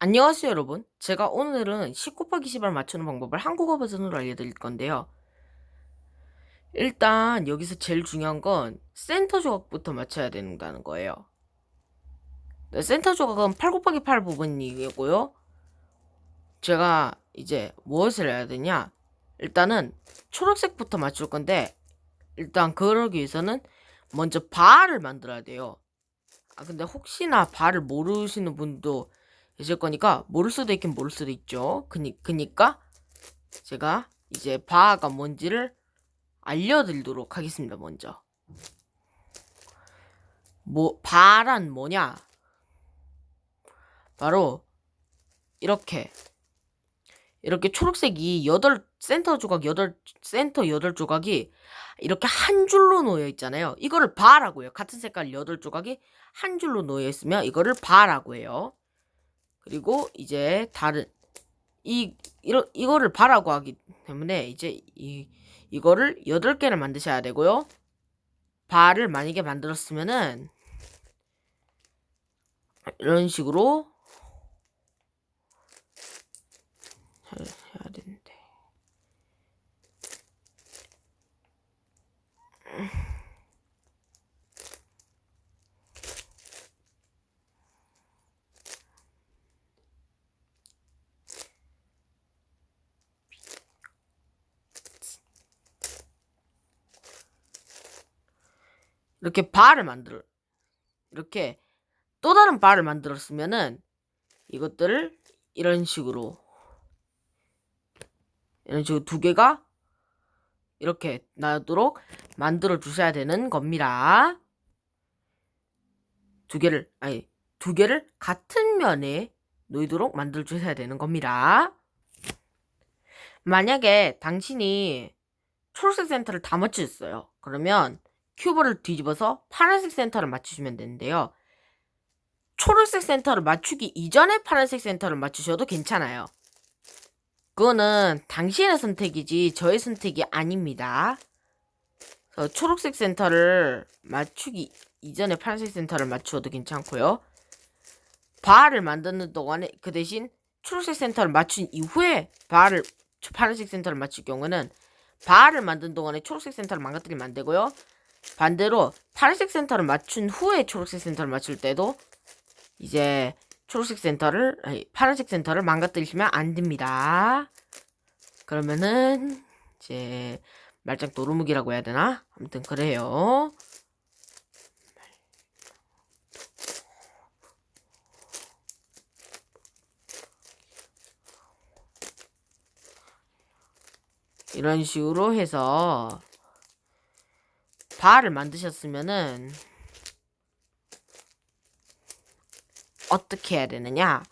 안녕하세요 여러분. 제가 오늘은 10 곱하기 10을 맞추는 방법을 한국어 버전으로 알려드릴 건데요. 일단 여기서 제일 중요한 건 센터 조각부터 맞춰야 된다는 거예요. 네, 센터 조각은 8 곱하기 8 부분이고요. 제가 이제 무엇을 해야 되냐? 일단은 초록색부터 맞출 건데 일단 그러기 위해서는 먼저 바를 만들어야 돼요. 아 근데 혹시나 바를 모르시는 분도 있을 거니까 모를 수도 있긴 모를 수도 있죠. 그니 그니까 제가 이제 바가 뭔지를 알려드리도록 하겠습니다. 먼저 뭐 바란 뭐냐? 바로 이렇게 이렇게 초록색이 여덟 센터 조각 여덟 센터 여덟 조각이 이렇게 한 줄로 놓여 있잖아요. 이거를 바라고 해요. 같은 색깔 여덟 조각이 한 줄로 놓여 있으면 이거를 바라고 해요. 그리고 이제 다른 이 이러, 이거를 바라고 하기 때문에 이제 이 이거를 여덟 개를 만드셔야 되고요. 바를 만약에 만들었으면은 이런 식으로 해야 되는데 이렇게 바를 만들어 이렇게 또 다른 바를 만들었으면은 이것들을 이런 식으로 이런 식으로 두 개가 이렇게 나도록 만들어 주셔야 되는 겁니다. 두 개를 아니 두 개를 같은 면에 놓이도록 만들어 주셔야 되는 겁니다. 만약에 당신이 초록색 센터를 다 맞추셨어요. 그러면 큐브를 뒤집어서 파란색 센터를 맞추시면 되는데요. 초록색 센터를 맞추기 이전에 파란색 센터를 맞추셔도 괜찮아요. 그거는 당신의 선택이지 저의 선택이 아닙니다. 초록색 센터를 맞추기 이전에 파란색 센터를 맞추어도 괜찮고요. 바를 만드는 동안에 그 대신 초록색 센터를 맞춘 이후에 바를 파란색 센터를 맞출 경우는 바를 만든 동안에 초록색 센터를 망가뜨리면 안 되고요. 반대로 파란색 센터를 맞춘 후에 초록색 센터를 맞출 때도 이제 초록색 센터를 아니, 파란색 센터를 망가뜨리시면 안 됩니다. 그러면은 이제 말짱 도루묵이라고 해야 되나? 아무튼 그래요. 이런 식으로 해서 바를 만드셨으면은 어떻게 해야 되느냐?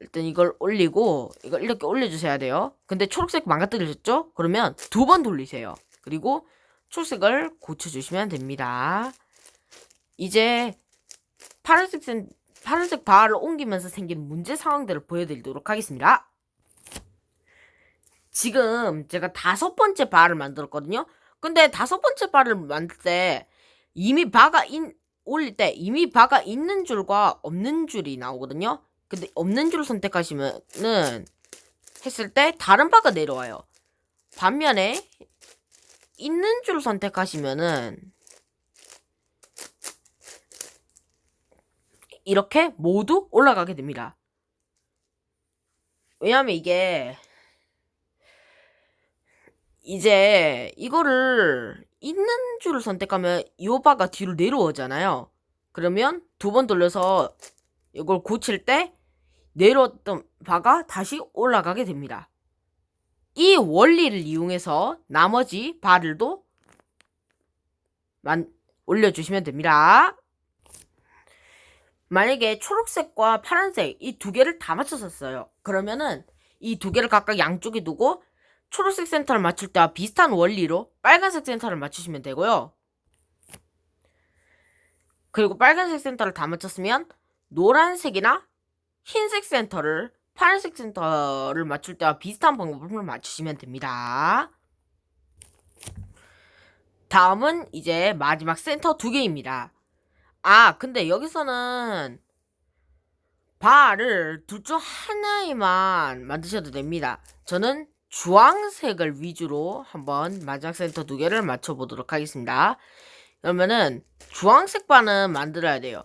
일단 이걸 올리고 이걸 이렇게 올려주셔야 돼요. 근데 초록색 망가뜨리셨죠? 그러면 두 번 돌리세요. 그리고 초록색을 고쳐주시면 됩니다. 이제 파란색 센, 파란색 바를 옮기면서 생긴 문제 상황들을 보여드리도록 하겠습니다. 지금 제가 다섯 번째 바를 만들었거든요. 근데 다섯 번째 바를 만들 때 이미 바가 인 올릴 때 이미 바가 있는 줄과 없는 줄이 나오거든요. 근데 없는 줄을 선택하시면은 했을 때 다른 바가 내려와요. 반면에 있는 줄 선택하시면은 이렇게 모두 올라가게 됩니다. 왜냐하면 이게 이제 이거를 있는 줄을 선택하면 이 바가 뒤로 내려오잖아요. 그러면 두 번 돌려서 이걸 고칠 때 내려왔던 바가 다시 올라가게 됩니다. 이 원리를 이용해서 나머지 바를도 만 올려주시면 됩니다. 만약에 초록색과 파란색 이 두 개를 다 맞췄었어요. 그러면은 이 두 개를 각각 양쪽에 두고 초록색 센터를 맞출 때와 비슷한 원리로 빨간색 센터를 맞추시면 되고요. 그리고 빨간색 센터를 다 맞췄으면 노란색이나 흰색 센터를 파란색 센터를 맞출 때와 비슷한 방법을 맞추시면 됩니다. 다음은 이제 마지막 센터 두 개입니다. 아, 근데 여기서는 바를 둘 중 하나에만 만드셔도 됩니다. 저는 주황색을 위주로 한번 마지막 센터 두 개를 맞춰보도록 하겠습니다. 그러면은 주황색 바는 만들어야 돼요.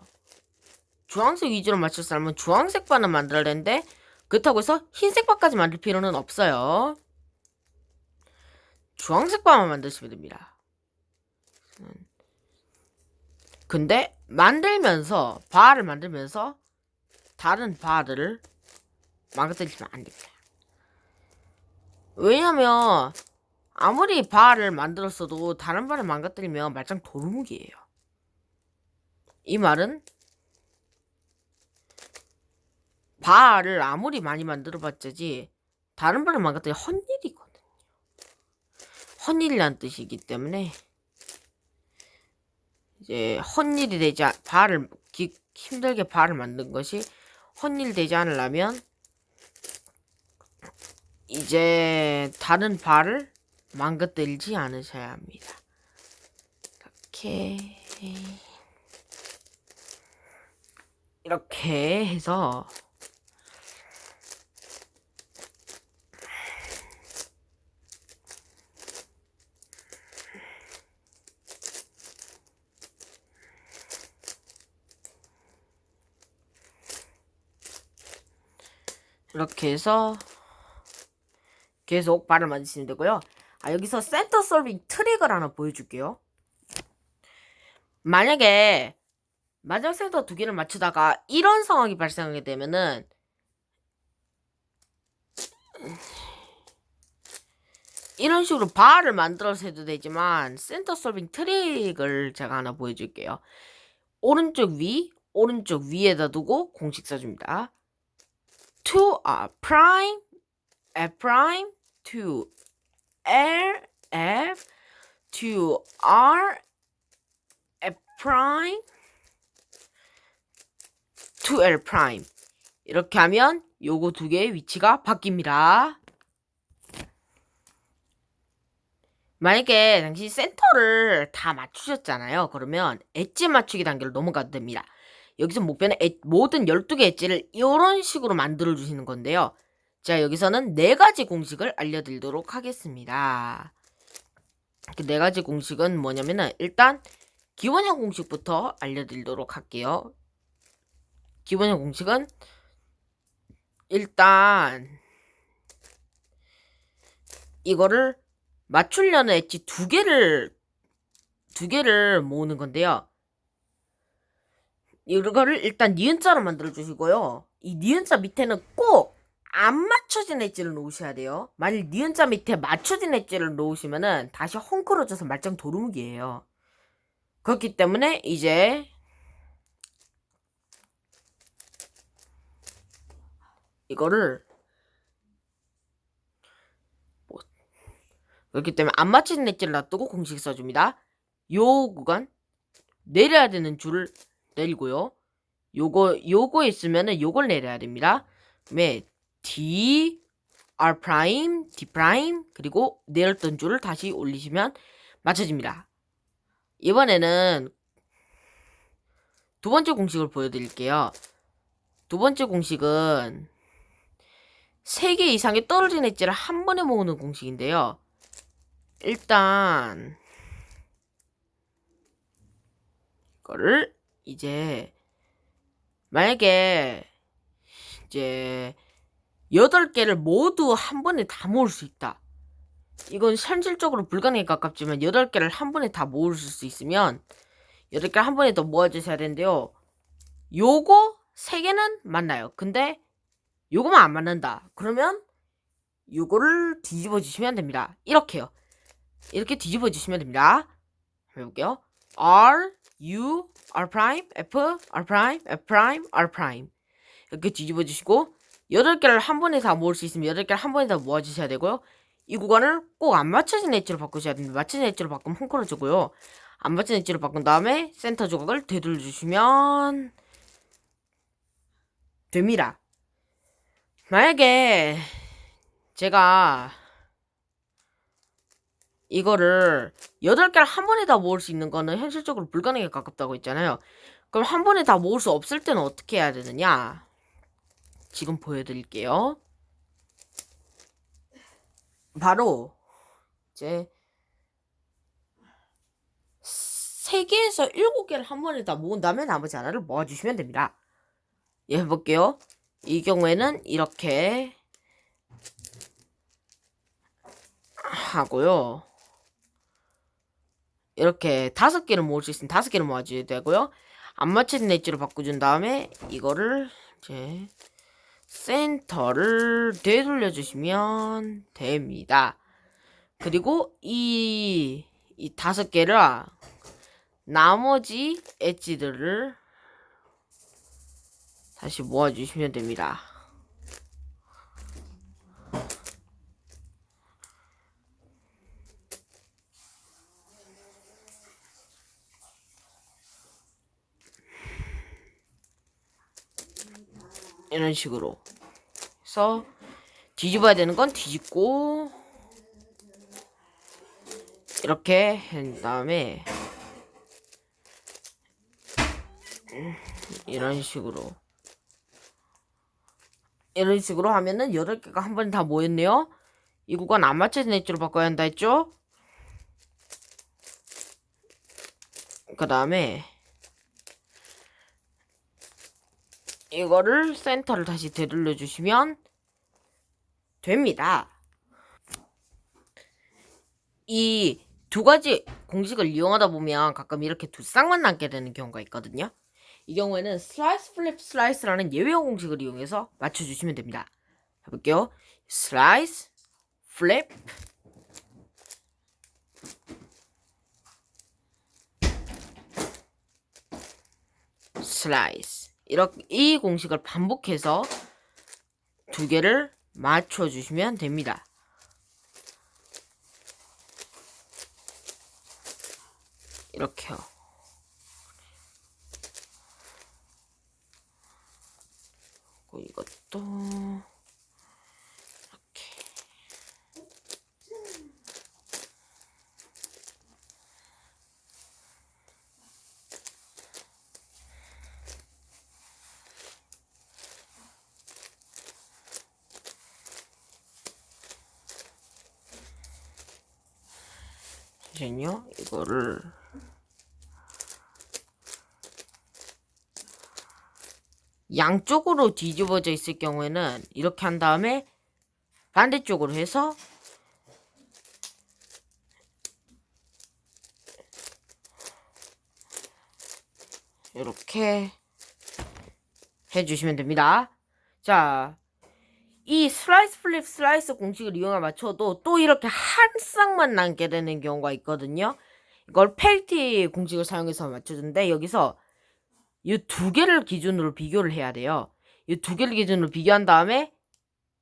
주황색 위주로 맞출 사람은 주황색 바는 만들어야 되는데 그렇다고 해서 흰색 바까지 만들 필요는 없어요. 주황색 바만 만드시면 됩니다. 음. 근데 만들면서 바를 만들면서 다른 바를 망가뜨리시면 안 됩니다. 왜냐면 아무리 바를 만들었어도 다른 바를 망가뜨리면 말짱 도루묵이에요. 이 말은 바를 아무리 많이 만들어봤자지 다른 바를 망가뜨리면 헛일이거든요. 헛일이란 뜻이기 때문에 이제 헛일이 되지 기, 힘들게 바를 만든 것이 헛일 되지 않으려면 이제 다른 발을 망가뜨리지 않으셔야 합니다. 이렇게 이렇게 해서 이렇게 해서 계속 발을 만드시면 되고요. 아, 여기서 센터 솔빙 트릭을 하나 보여줄게요. 만약에 마지막 센터 두 개를 맞추다가 이런 상황이 발생하게 되면은 이런 식으로 바를 만들어서 해도 되지만 센터 솔빙 트릭을 제가 하나 보여줄게요. 오른쪽 위, 오른쪽 위에다 두고 공식 써줍니다. to a prime, f prime, to L, F, to R, F prime, to L prime. 이렇게 하면 요거 두 개의 위치가 바뀝니다. 만약에 당신 센터를 다 맞추셨잖아요. 그러면 엣지 맞추기 단계로 넘어가도 됩니다. 여기서 목표는 엣, 모든 12개 엣지를 이런 식으로 만들어 주시는 건데요. 자, 여기서는 네 가지 공식을 알려드리도록 하겠습니다. 그 네 가지 공식은 뭐냐면은 일단 기본형 공식부터 알려드리도록 할게요. 기본형 공식은 일단 이거를 맞추려는 엣지 두 개를 두 개를 모으는 건데요. 이거를 일단 니은자로 만들어 주시고요. 이 니은자 밑에는 꼭 안 맞춰진 엣지를 놓으셔야 돼요. 만일 니은자 밑에 맞춰진 엣지를 놓으시면은 다시 헝클어져서 말짱 도루묵이에요. 그렇기 때문에 이제 이거를 뭐 그렇기 때문에 안 맞춰진 엣지를 놔두고 공식 써줍니다. 요 구간 내려야 되는 줄을 내리고요. 요거 요거 있으면은 요걸 내려야 됩니다. 그다음에 D R 프라임, D 프라임 그리고 내렸던 줄을 다시 올리시면 맞춰집니다. 이번에는 두 번째 공식을 보여드릴게요. 두 번째 공식은 3개 이상의 떨어진 엣지를 한 번에 모으는 공식인데요. 일단 이거를 이제 만약에 이제 여덟 개를 모두 한 번에 다 모을 수 있다. 이건 현실적으로 불가능에 가깝지만 여덟 개를 한 번에 다 모을 수 있으면 여덟 개를 한 번에 더 모아주셔야 되는데요. 요거 세 개는 맞나요. 근데 요거만 안 맞는다. 그러면 요거를 뒤집어 주시면 됩니다. 이렇게요. 이렇게 뒤집어 주시면 됩니다. 해볼게요. R U R 프라임 F R 프라임 F 프라임 R 프라임 이렇게 뒤집어 주시고 여덟 개를 한 번에 다 모을 수 있으면 여덟 개를 한 번에 다 모아 주셔야 되고요. 이 구간을 꼭 안 맞춰진 엣지로 바꾸셔야 됩니다. 맞춰진 엣지로 바꾸면 헝클어지고요. 안 맞춰진 엣지로 바꾼 다음에 센터 조각을 되돌려 주시면 됩니다. 만약에 제가 이거를 8개를 한 번에 다 모을 수 있는 거는 현실적으로 불가능에 가깝다고 했잖아요. 그럼 한 번에 다 모을 수 없을 때는 어떻게 해야 되느냐? 지금 보여드릴게요. 바로 이제 세 개에서 일곱 개를 한 번에 다 모은 다음에 나머지 하나를 모아주시면 됩니다. 예, 해볼게요. 이 경우에는 이렇게 하고요. 이렇게 다섯 개를 모을 수 있으면 다섯 개를 모아줘야 되고요. 안 맞춰진 엣지로 바꿔준 다음에 이거를 이제 센터를 되돌려 주시면 됩니다. 그리고 이, 이 다섯 개를 나머지 엣지들을 다시 모아주시면 됩니다. 이런 식으로. 해서 뒤집어야 되는 건 뒤집고 이렇게 한 다음에 이런 식으로. 이런 식으로 하면은 8개가 한 번에 다 모였네요. 이 구간 안 맞춰진 엣지로 바꿔야 한다 했죠? 그 다음에 이거를 센터를 다시 되돌려 주시면 됩니다. 이 두 가지 공식을 이용하다 보면 가끔 이렇게 두 쌍만 남게 되는 경우가 있거든요. 이 경우에는 슬라이스 플립 슬라이스라는 예외형 공식을 이용해서 맞춰주시면 됩니다. 해볼게요. 슬라이스 플립 슬라이스 이렇게 이 공식을 반복해서 두 개를 맞춰 주시면 됩니다. 이렇게요. 이것도 잠시만요. 이거를 양쪽으로 뒤집어져 있을 경우에는 이렇게 한 다음에 반대쪽으로 해서 이렇게 해주시면 됩니다. 자, 이 슬라이스 플립 슬라이스 공식을 이용해 맞춰도 또 이렇게 한 쌍만 남게 되는 경우가 있거든요. 이걸 펠티 공식을 사용해서 맞춰주는데 여기서 이 두 개를 기준으로 비교를 해야 돼요. 이 두 개를 기준으로 비교한 다음에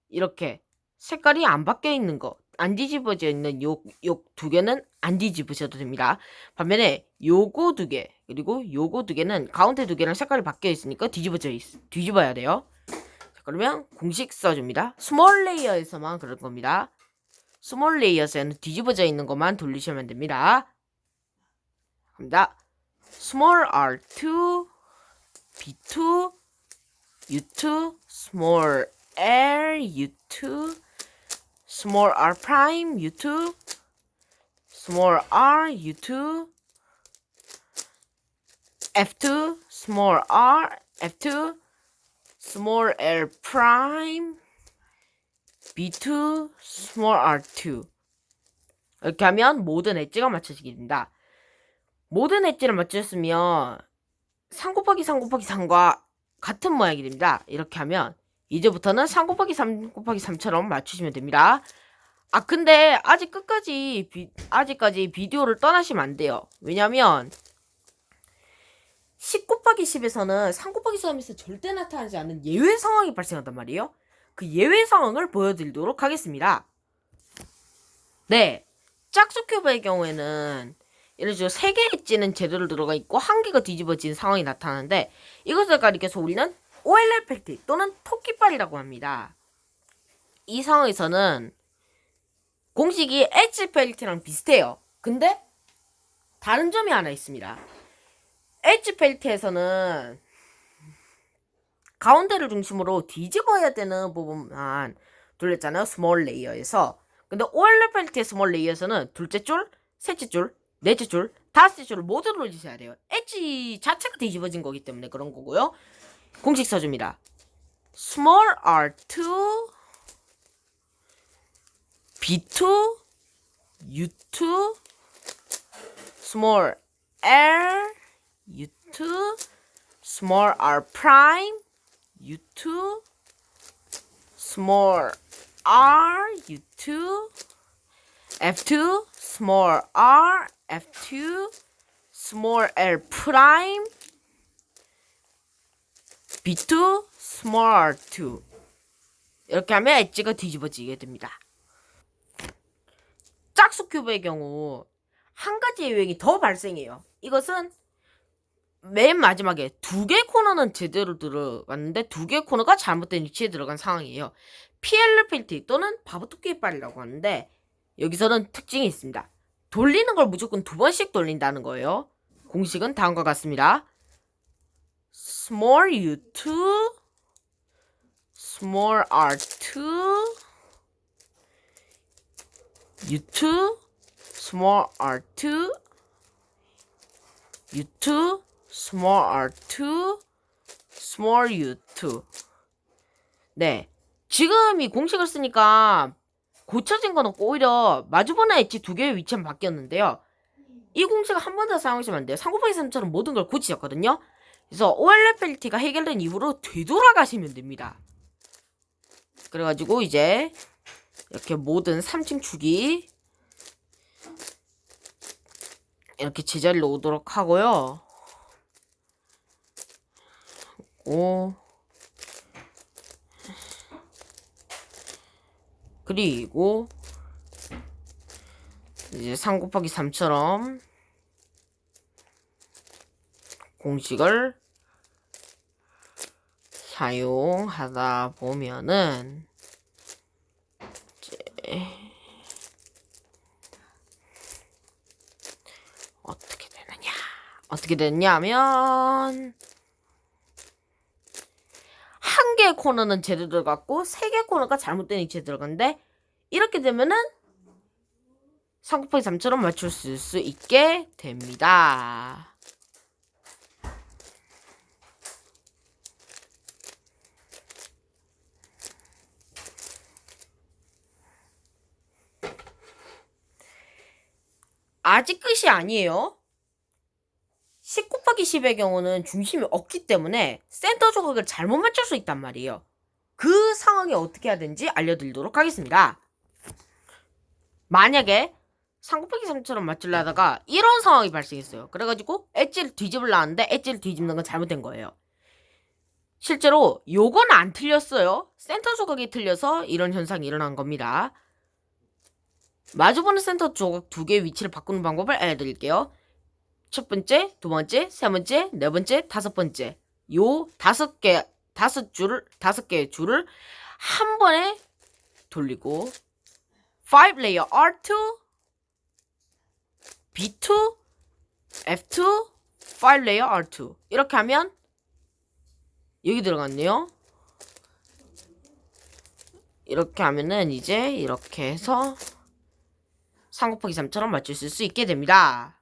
이렇게 색깔이 안 바뀌어 있는 거, 안 뒤집어져 있는 요, 요두 개는 안 뒤집으셔도 됩니다. 반면에 요거 두 개, 그리고 요거 두 개는 가운데 두 개랑 색깔이 바뀌어 있으니까 뒤집어져 있, 뒤집어야 돼요. 자, 그러면 공식 써줍니다. 스몰 레이어에서만 그럴 겁니다. 스몰 레이어에서는 뒤집어져 있는 것만 돌리시면 됩니다. 갑니다. small r2 b2 u2 small r u2 small r prime u2 small r u2 f2 small r f2 small l prime b2 small r2 이렇게 하면 모든 엣지가 맞춰지게 됩니다. 모든 엣지를 맞췄으면 3 곱하기 3 곱하기 3과 같은 모양이 됩니다. 이렇게 하면 이제부터는 3 곱하기 3 곱하기 3처럼 맞추시면 됩니다. 아 근데 아직 끝까지 비, 아직까지 비디오를 떠나시면 안 돼요. 왜냐면 10 곱하기 10에서는 3 곱하기 3에서 절대 나타나지 않는 예외 상황이 발생한단 말이에요. 그 예외 상황을 보여드리도록 하겠습니다. 네, 짝수 큐브의 경우에는 예를 들어 세 개의 찌는 제대로 들어가 있고 한 개가 뒤집어진 상황이 나타나는데 이것을 가리켜서 우리는 OLL 팩트 또는 토끼발이라고 합니다. 이 상황에서는 공식이 엣지 펠트랑 비슷해요. 근데 다른 점이 하나 있습니다. 엣지 펠트에서는 가운데를 중심으로 뒤집어야 되는 부분만 돌렸잖아요. 스몰 레이어에서. 근데 오일러 펠트의 스몰 레이어에서는 둘째 줄, 셋째 줄, 넷째 줄, 다섯째 줄을 모두 돌리셔야 돼요. 엣지 자체가 뒤집어진 거기 때문에 그런 거고요. 공식 써줍니다. small r2 b2 u2 small r u2 small r prime u2 small r u2 f2 small r f2 small l prime b2 small r2 이렇게 하면 엣지가 뒤집어지게 됩니다. 짝수 큐브의 경우 한 가지 유행이 더 발생해요. 이것은 맨 마지막에 두 개 코너는 제대로 들어갔는데 두 개 코너가 잘못된 위치에 들어간 상황이에요. PL 필티 또는 바보토끼 빨이라고 하는데 여기서는 특징이 있습니다. 돌리는 걸 무조건 두 번씩 돌린다는 거예요. 공식은 다음과 같습니다. small u2 small r2 u2 small r2 u2 small r2 small u2 네 지금 이 공식을 쓰니까 고쳐진 건 없고 오히려 마주보는 엣지 두 개의 위치만 바뀌었는데요. 이 공식을 한 번 더 사용하시면 안 돼요. 3 곱하기 3처럼 모든 걸 고치셨거든요. 그래서 OLFLT가 해결된 이후로 되돌아가시면 됩니다. 그래가지고 이제 이렇게 모든 3층 축이 이렇게 제자리로 오도록 하고요. 오. 그리고 이제 3 곱하기 3처럼 공식을 사용하다 보면은 이제 어떻게 되느냐 어떻게 되느냐면 한 개의 코너는 제대로 들어갔고 세 개의 코너가 잘못된 위치에 들어갔는데 이렇게 되면은 3 곱하기 3처럼 맞출 수 있게 됩니다. 아직 끝이 아니에요. 10 곱하기 10의 경우는 중심이 없기 때문에 센터 조각을 잘못 맞출 수 있단 말이에요. 그 상황에 어떻게 해야 되는지 알려드리도록 하겠습니다. 만약에 3 곱하기 3처럼 맞추려다가 이런 상황이 발생했어요. 그래가지고 엣지를 뒤집으려 하는데 엣지를 뒤집는 건 잘못된 거예요. 실제로 요건 안 틀렸어요. 센터 조각이 틀려서 이런 현상이 일어난 겁니다. 마주보는 센터 조각 두 개의 위치를 바꾸는 방법을 알려드릴게요. 첫 번째, 두 번째, 세 번째, 네 번째, 다섯 번째. 요 다섯 개, 다섯 줄을, 다섯 개의 줄을 한 번에 돌리고 5 레이어 R2, B2, F2, 5 레이어 R2 이렇게 하면 여기 들어갔네요. 이렇게 하면은 이제 이렇게 해서 3 곱하기 3처럼 맞추실 수 있게 됩니다.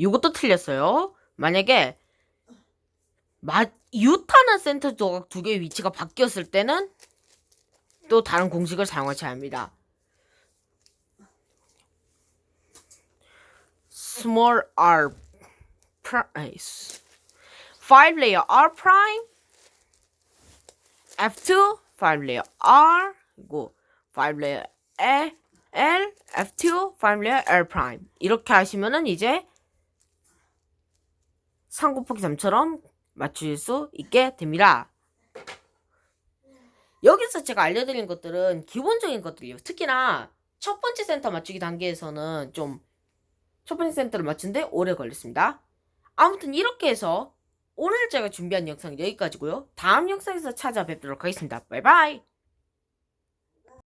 이것도 틀렸어요. 만약에 마, 유타는 센터 조각 두 개의 위치가 바뀌었을 때는 또 다른 공식을 사용하셔야 합니다. small r price. 5 layer r prime. F2 5 layer r. 그리고 5 layer L, L f2 5 layer l prime. 이렇게 하시면은 이제 3 곱하기 3처럼 맞추실 수 있게 됩니다. 여기서 제가 알려드린 것들은 기본적인 것들이에요. 특히나 첫 번째 센터 맞추기 단계에서는 좀 첫 번째 센터를 맞추는데 오래 걸렸습니다. 아무튼 이렇게 해서 오늘 제가 준비한 영상은 여기까지고요. 다음 영상에서 찾아뵙도록 하겠습니다. 바이바이!